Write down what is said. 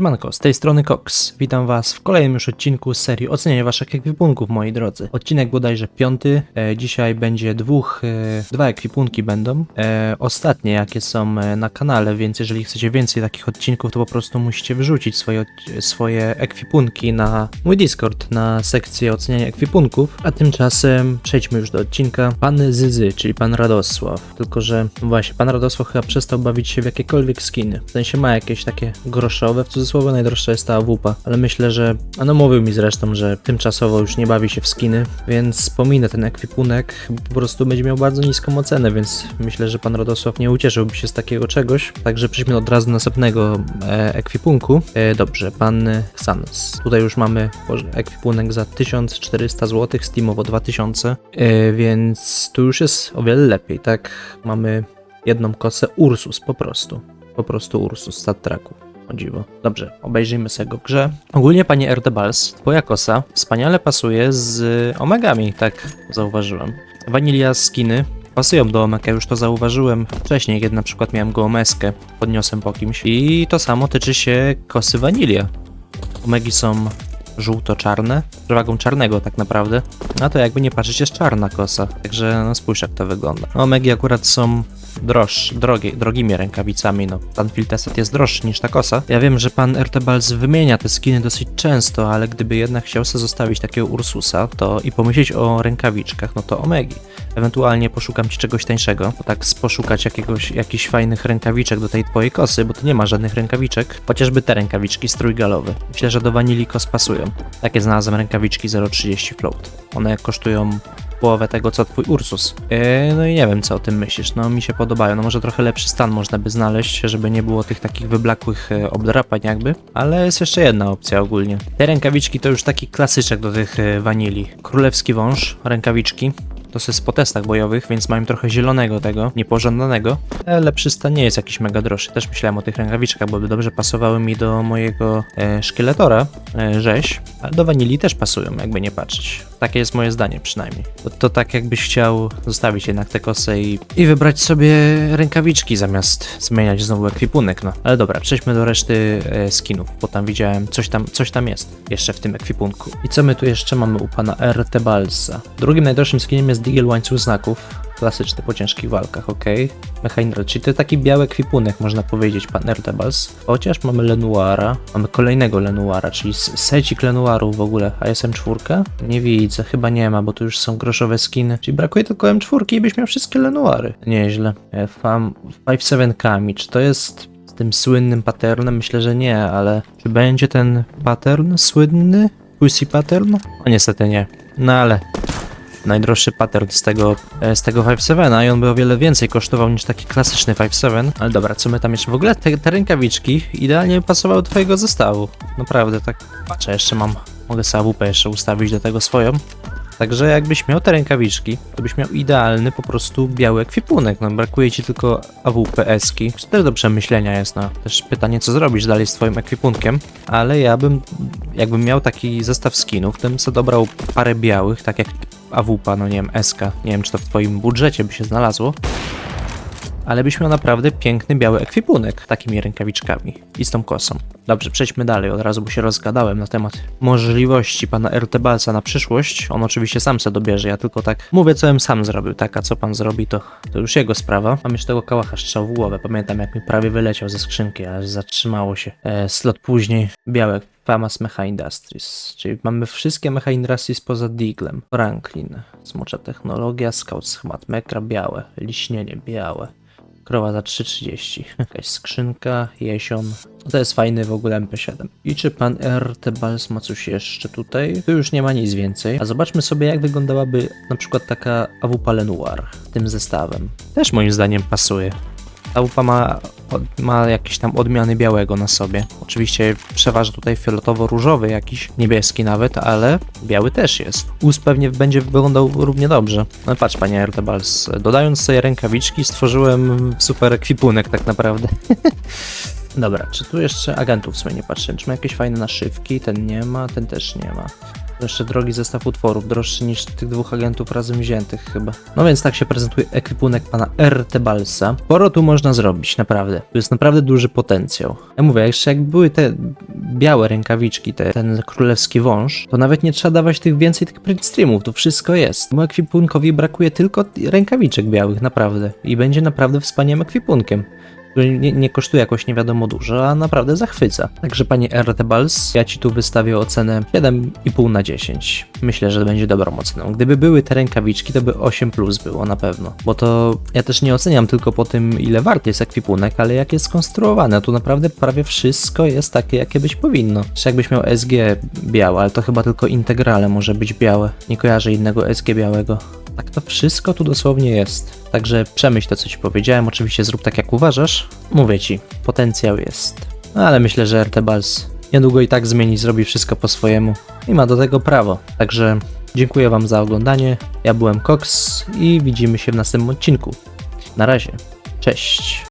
Siemanko, z tej strony Cox. Witam was w kolejnym już odcinku z serii Ocenianie waszych ekwipunków, moi drodzy. Odcinek bodajże piąty. E, dzisiaj będzie dwóch, e, dwa ekwipunki będą. E, ostatnie, jakie są e, na kanale, więc jeżeli chcecie więcej takich odcinków, to po prostu musicie wrzucić swoje, swoje ekwipunki na mój Discord, na sekcję oceniania ekwipunków. A tymczasem przejdźmy już do odcinka. Pan Zyzy, czyli pan Radosław. Tylko, że no właśnie, pan Radosław chyba przestał bawić się w jakiekolwiek skiny. W sensie ma jakieś takie groszowe, w cudzysłowie najdroższa jest ta AWP, ale myślę, że, a no mówił mi zresztą, że tymczasowo już nie bawi się w skiny, więc pominę ten ekwipunek, po prostu będzie miał bardzo niską ocenę, więc myślę, że pan Radosław nie ucieszyłby się z takiego czegoś, także przejdźmy od razu do następnego e, ekwipunku. E, dobrze, pan Xanos. Tutaj już mamy ekwipunek za 1400 zł, Steamowo 2000, e, więc tu już jest o wiele lepiej, tak? Mamy jedną kosę Ursus po prostu. Po prostu Ursus stat tracku. O dziwo. Dobrze, obejrzyjmy sobie go grze. Ogólnie, panie Erdebals, twoja kosa wspaniale pasuje z omegami, tak zauważyłem. Wanilia skiny pasują do omega, już to zauważyłem wcześniej, kiedy na przykład miałem gołomeskę, podniosłem po kimś. I to samo tyczy się kosy wanilia. Omegi są żółto-czarne, przewagą czarnego tak naprawdę. A to jakby nie patrzeć jest czarna kosa, także no spójrz jak to wygląda. No, omegi akurat są droższe, drogie, drogimi rękawicami, no pan Filtesat jest droższy niż ta kosa. Ja wiem, że pan Ertebals wymienia te skiny dosyć często, ale gdyby jednak chciał sobie zostawić takiego Ursusa, to i pomyśleć o rękawiczkach, no to omegi. Ewentualnie poszukam ci czegoś tańszego, bo tak z poszukać jakiegoś, jakichś fajnych rękawiczek do tej twojej kosy, bo tu nie ma żadnych rękawiczek, chociażby te rękawiczki strójgalowe. Myślę, że do wanili kos pasują. Takie znalazłem rękawiczki 0,30 float. One kosztują połowę tego, co twój Ursus. Yy, no i nie wiem, co o tym myślisz. No mi się podobają. No może trochę lepszy stan można by znaleźć, żeby nie było tych takich wyblakłych e, obdrapań jakby. Ale jest jeszcze jedna opcja ogólnie. Te rękawiczki to już taki klasyczek do tych e, wanili. Królewski wąż, rękawiczki. To jest po testach bojowych, więc mają trochę zielonego tego, niepożądanego. Ale lepszy stan nie jest jakiś mega droższy. Też myślałem o tych rękawiczkach, bo dobrze pasowały mi do mojego e, szkieletora, e, rzeź. Ale do wanili też pasują, jakby nie patrzeć. Takie jest moje zdanie przynajmniej. To, to tak jakbyś chciał zostawić jednak tę kosę i, i wybrać sobie rękawiczki zamiast zmieniać znowu ekwipunek, no. Ale dobra, przejdźmy do reszty e, skinów, bo tam widziałem, coś tam, coś tam jest jeszcze w tym ekwipunku. I co my tu jeszcze mamy u pana RT Balsa? Drugim najdroższym skinem jest Digiel łańcuch znaków. Klasyczny po ciężkich walkach, ok. Mechanidra, czyli to taki biały ekwipunek, można powiedzieć, pan Erdebals. Chociaż mamy Lenoira, mamy kolejnego Lenoira, czyli secik Lenoirów w ogóle. A jest M4? Nie widzę, chyba nie ma, bo tu już są groszowe skiny. Czyli brakuje tylko M4 i byś miał wszystkie Lenoiry. Nieźle. E, Fam 5-7kami, czy to jest z tym słynnym patternem? Myślę, że nie, ale czy będzie ten pattern słynny? Pussy pattern? No niestety nie. No ale najdroższy pattern z tego, e, z tego 5.7 i on by o wiele więcej kosztował niż taki klasyczny 5.7. Ale dobra, co my tam jeszcze? W ogóle te, te rękawiczki idealnie pasowały do twojego zestawu. Naprawdę, tak patrzę, jeszcze mam, mogę sobie AWP jeszcze ustawić do tego swoją. Także jakbyś miał te rękawiczki, to byś miał idealny po prostu biały ekwipunek. No brakuje ci tylko AWP-eski. To też do przemyślenia jest, no. Też pytanie, co zrobisz dalej z twoim ekwipunkiem. Ale ja bym, jakbym miał taki zestaw skinów, to bym sobie dobrał parę białych, tak jak AWP, no nie wiem, SK. Nie wiem, czy to w twoim budżecie by się znalazło. Ale byś miał naprawdę piękny biały ekwipunek takimi rękawiczkami i z tą kosą. Dobrze, przejdźmy dalej, od razu bo się rozgadałem na temat możliwości pana Ertebalsa na przyszłość. On oczywiście sam se dobierze, ja tylko tak mówię, co bym sam zrobił, tak, a co pan zrobi, to, to już jego sprawa. Mam jeszcze tego kałacha strzał w głowę, pamiętam jak mi prawie wyleciał ze skrzynki, aż zatrzymało się. E, slot później, białe Famas Mecha Industries, czyli mamy wszystkie Mecha Industries poza Diglem. Franklin, smocza technologia, Scout Schmat, Mekra białe, liśnienie białe. Krowa za 3,30. Jakaś skrzynka, jesion. To jest fajny w ogóle MP7. I czy pan RT Bals ma coś jeszcze tutaj? Tu już nie ma nic więcej. A zobaczmy sobie, jak wyglądałaby na przykład taka AWP Lenoir tym zestawem. Też moim zdaniem pasuje. AWP ma, ma jakieś tam odmiany białego na sobie. Oczywiście przeważa tutaj fioletowo-różowy, jakiś niebieski nawet, ale biały też jest. Us pewnie będzie wyglądał równie dobrze. No patrz, panie Ertebals, dodając sobie rękawiczki stworzyłem super ekwipunek tak naprawdę. Dobra, czy tu jeszcze agentów w sumie nie patrzę? Czy ma jakieś fajne naszywki? Ten nie ma, ten też nie ma. Jeszcze drogi zestaw utworów, droższy niż tych dwóch agentów razem wziętych chyba. No więc tak się prezentuje ekwipunek pana RT Balsa. Sporo tu można zrobić, naprawdę. Tu jest naprawdę duży potencjał. Ja mówię, jeszcze jak były te białe rękawiczki, te, ten królewski wąż, to nawet nie trzeba dawać tych więcej tych print streamów, to wszystko jest. Mu ekwipunkowi brakuje tylko rękawiczek białych, naprawdę. I będzie naprawdę wspaniałym ekwipunkiem który nie, nie kosztuje jakoś nie wiadomo dużo, a naprawdę zachwyca. Także panie RT Bals, ja ci tu wystawię ocenę 7,5 na 10. Myślę, że będzie dobrą oceną. Gdyby były te rękawiczki, to by 8 plus było na pewno. Bo to ja też nie oceniam tylko po tym, ile wart jest ekwipunek, ale jak jest skonstruowane. Tu naprawdę prawie wszystko jest takie, jakie być powinno. Czy jakbyś miał SG białe, ale to chyba tylko integrale może być białe. Nie kojarzę innego SG białego. Tak to wszystko tu dosłownie jest. Także przemyśl to, co ci powiedziałem. Oczywiście zrób tak, jak uważasz. Mówię ci, potencjał jest. No, ale myślę, że RT Bals niedługo i tak zmieni, zrobi wszystko po swojemu i ma do tego prawo. Także dziękuję Wam za oglądanie. Ja byłem Cox i widzimy się w następnym odcinku. Na razie. Cześć.